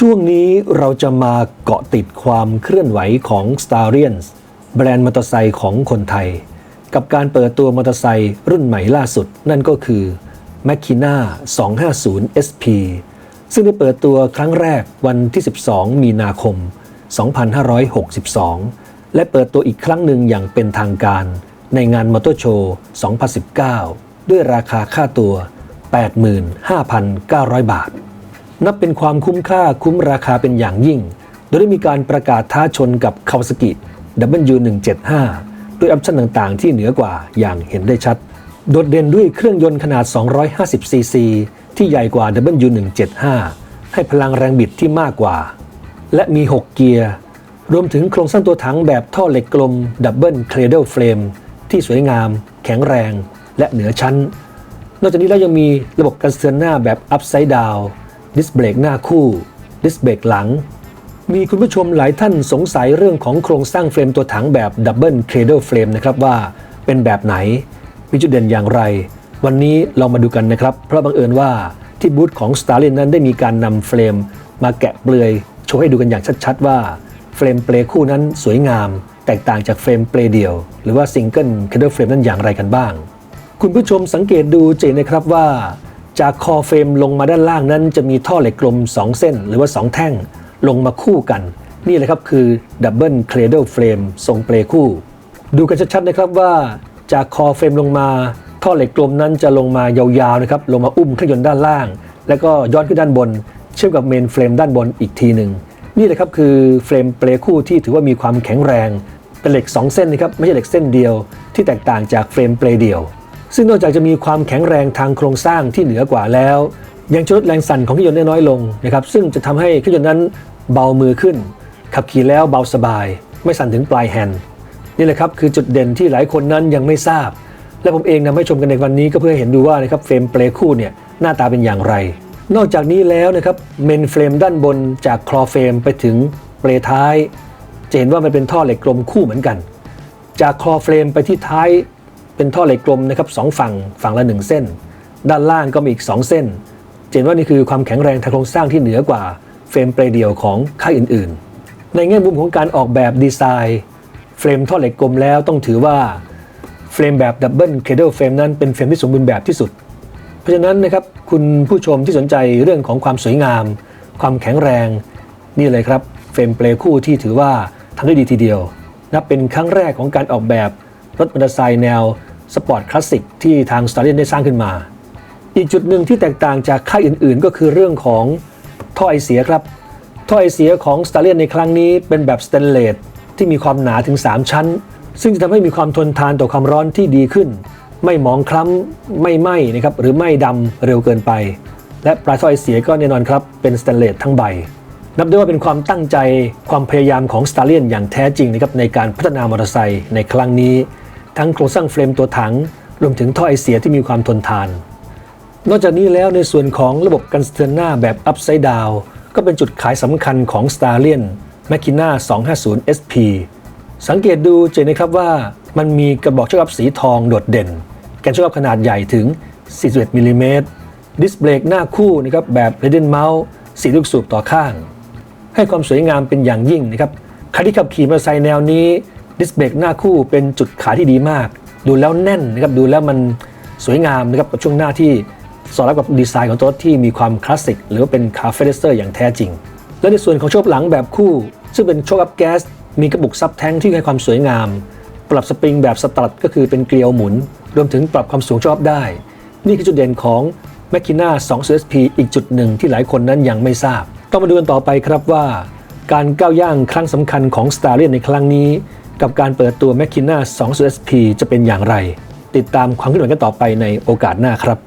ช่วงนี้เราจะมาเกาะติดความเคลื่อนไหวของ s t a r i a n s แบรนด์มอเตอร์ไซค์ของคนไทย กับการเปิดตัวมอเตอร์ไซค์รุ่นใหม่ล่าสุด นั่นก็คือ m a c h i n a 250 SP ซึ่งได้เปิดตัวครั้งแรกวันที่ 12 มีนาคม 2562 และเปิดตัวอีกครั้งหนึ่งอย่างเป็นทางการในงานมอเตอร์โชว์2019 ด้วยราคาค่าตัว 85,900 บาท นับเป็นความคุ้มค่าคุ้มราคาเป็นอย่างยิ่ง โดยได้มีการประกาศท้าชนกับ Kawasaki W175 ด้วยออปชั่นต่างๆ ที่เหนือกว่าอย่างเห็นได้ชัด โดดเด่นด้วยเครื่องยนต์ขนาด 250 ซีซี ที่ใหญ่กว่า W175 ให้พลังแรงบิดที่มากกว่า และมี 6 เกียร์ รวมถึงโครงสร้างตัวถังแบบท่อเหล็กกลมดับเบิลเครเดลเฟรมที่สวยงาม แข็งแรง และเหนือชั้น นอกจากนี้แล้วยังมีระบบการเตือนหน้าแบบ Upside Down ดิสเบรกหน้าคู่ ดิสเบรกหลัง มีคุณผู้ชมหลายท่านสงสัยเรื่องของโครงสร้างเฟรมตัวถังแบบดับเบิลเครเดลเฟรมนะครับว่าเป็นแบบไหน มีจุดเด่นอย่างไร วันนี้เรามาดูกันนะครับ เพราะบังเอิญว่าที่บูธของ s t a r l i n นั้นได้มีการนำเฟรม มาแกะเปลือยโชว์ให้ดูกันอย่างชัดๆ ว่าเฟรมเปลคู่นั้นสวยงาม แตกต่างจากเฟรมเปลเดียว หรือว่าซิงเกิลเคเดลเฟรมนั้นอย่างไรกันบ้าง คุณผู้ชมสังเกตดูเจนนะครับว่า จากคอเฟรมลงมาด้านล่างนั้น จะมีท่อเหล็กกลม 2 เส้น หรือว่า 2 แท่งลงมาคู่กัน นี่แหละครับคือดับเบิลเครเดลเฟรมทรงเปลคู่ ดูกันชัดๆนะครับว่าจากคอเฟรมลงมา ท่อเหล็กกลมนั้นจะลงมายาวๆนะครับลงมาอุ้มเครื่องยนต์ด้านล่าง แล้วก็ย้อนขึ้นด้านบน เชื่อมกับเมนเฟรมด้านบนอีกทีหนึ่งนี่แหละครับคือเฟรมเปลคู่ที่ถือว่ามีความแข็งแรง เป็นเหล็ก 2 เส้นนะครับไม่ใช่เหล็กเส้นเดียว ที่แตกต่างจากเฟรมเปลเดียว ซึ่งนอกจากจะมีความแข็งแรงทางโครงสร้างที่เหนือกว่าแล้ว ยังจะลดแรงสั่นของเครื่องยนต์ได้น้อยลงนะครับซึ่งจะทำให้เครื่องยนต์นั้นเบามือขึ้น ขับขี่แล้วเบาสบาย ไม่สั่นถึงปลายแฮนด์นี่แหละครับคือจุดเด่นที่หลายคนนั้นยังไม่ทราบ และผมเองนำให้ชมกันในวันนี้ก็เพื่อเห็นดูว่านะครับเฟรมเปลคู่เนี่ยหน้าตาเป็นอย่างไร นอกจากนี้แล้วนะครับเมนเฟรมด้านบนจากคลอเฟรมไปถึงเปลท้ายจะเห็นว่ามันเป็นท่อเหล็กกลมคู่เหมือนกัน จากคลอเฟรมไปที่ท้าย เป็นท่อเหล็กกลมนะครับสองฝั่งฝั่งละหนึ่งเส้น ด้านล่างก็มีอีก 2 เส้นเห็นว่านี่คือความแข็งแรงทางโครงสร้างที่เหนือกว่าเฟรมเปลเดียวของค่ายอื่น ๆ ในแง่มุมของการออกแบบดีไซน์เฟรมท่อเหล็กกลมแล้วต้องถือว่าเฟรมแบบดับเบิลเคเดลเฟรมนั้นเป็นเฟรมที่สมบูรณ์แบบที่สุด เพราะฉะนั้นนะครับคุณผู้ชมที่สนใจเรื่องของความสวยงาม ความแข็งแรง นี่เลยครับเฟรมเปลคู่ที่ถือว่าทำได้ดีทีเดียว นับเป็นครั้งแรกของการออกแบบรถมอเตอร์ไซค์แนว สปอร์ตคลาสสิกที่ทาง s t a r i a n ได้สร้างขึ้นมา อีกจุดหนึ่งที่แตกต่างจากค่ายอื่นๆ ก็คือเรื่องของท่อไอเสียครับ ท่อไอเสียของ s t a r i a n ในครั้งนี้เป็นแบบสเตนเลสที่มีความหนาถึง 3 ชั้น ซึ่งจะทำให้มีความทนทานต่อความร้อนที่ดีขึ้น ไม่หมองคล้ำไม่ไหม้นะครับหรือไม่ดำเร็วเกินไป และปลายท่อไอเสียก็แน่นอนครับเป็นสเตนเลสทั้งใบนับได้ว่าเป็นความตั้งใจความพยายามของ s t a r i a n อย่างแท้จริงนะครับในการพัฒนามอเตอร์ไซค์ในครั้งนี้ ทั้งโครงสร้างเฟรมตัวถัง รวมถึงท่อไอเสียที่มีความทนทาน นอกจากนี้แล้วในส่วนของระบบกันสเตือนหน้าแบบ Upside Down ก็เป็นจุดขายสำคัญของ s t a r l i o n m a c h i n a 250 SP สังเกตดูจะเห็นนะครับว่ามันมีกระบอกโชคอัพสีทองโดดเด่น แกนโชคอัพขนาดใหญ่ถึง 41มิลลิเมตรดิสเบรกหน้าคู่นะครับแบบ r a d i a n Mount สีลูกสูบต่อข้าง ให้ความสวยงามเป็นอย่างยิ่งนะครับใครที่ขับขี่มอเตอร์ไซค์แนวนี้ ดิสเบรกหน้าคู่เป็นจุดขายที่ดีมาก ดูแล้วแน่นนะครับดูแล้วมันสวยงามนะครับกับช่วงหน้าที่สอดรับกับดีไซน์ของตัวรถที่มีความคลาสสิกหรือว่าเป็นคาเฟ่เดสเตอร์อย่างแท้จริง และในส่วนของโชคหลังแบบคู่ ซึ่งเป็นโชคอัพแก๊สมีกระบุกซับแท้งที่ให้ความสวยงาม ปรับสปริงแบบสตรัทก็คือเป็นเกลียวหมุน รวมถึงปรับความสูงโชอัพได้ นี่คือจุดเด่นของ m a c h i n a 2 CSP อีกจุดหนึ่งที่หลายคนนั้นยังไม่ทราบ ต้องมาดูกันต่อไปครับว่า การก้าวย่างครั้งสำคัญของ s t a r i a n ในครั้งนี้ กับการเปิดตัว m a c h i n a 2 0 SP จะเป็นอย่างไร ติดตามความเคลื่อนไหวกันต่อไปในโอกาสหน้าครับ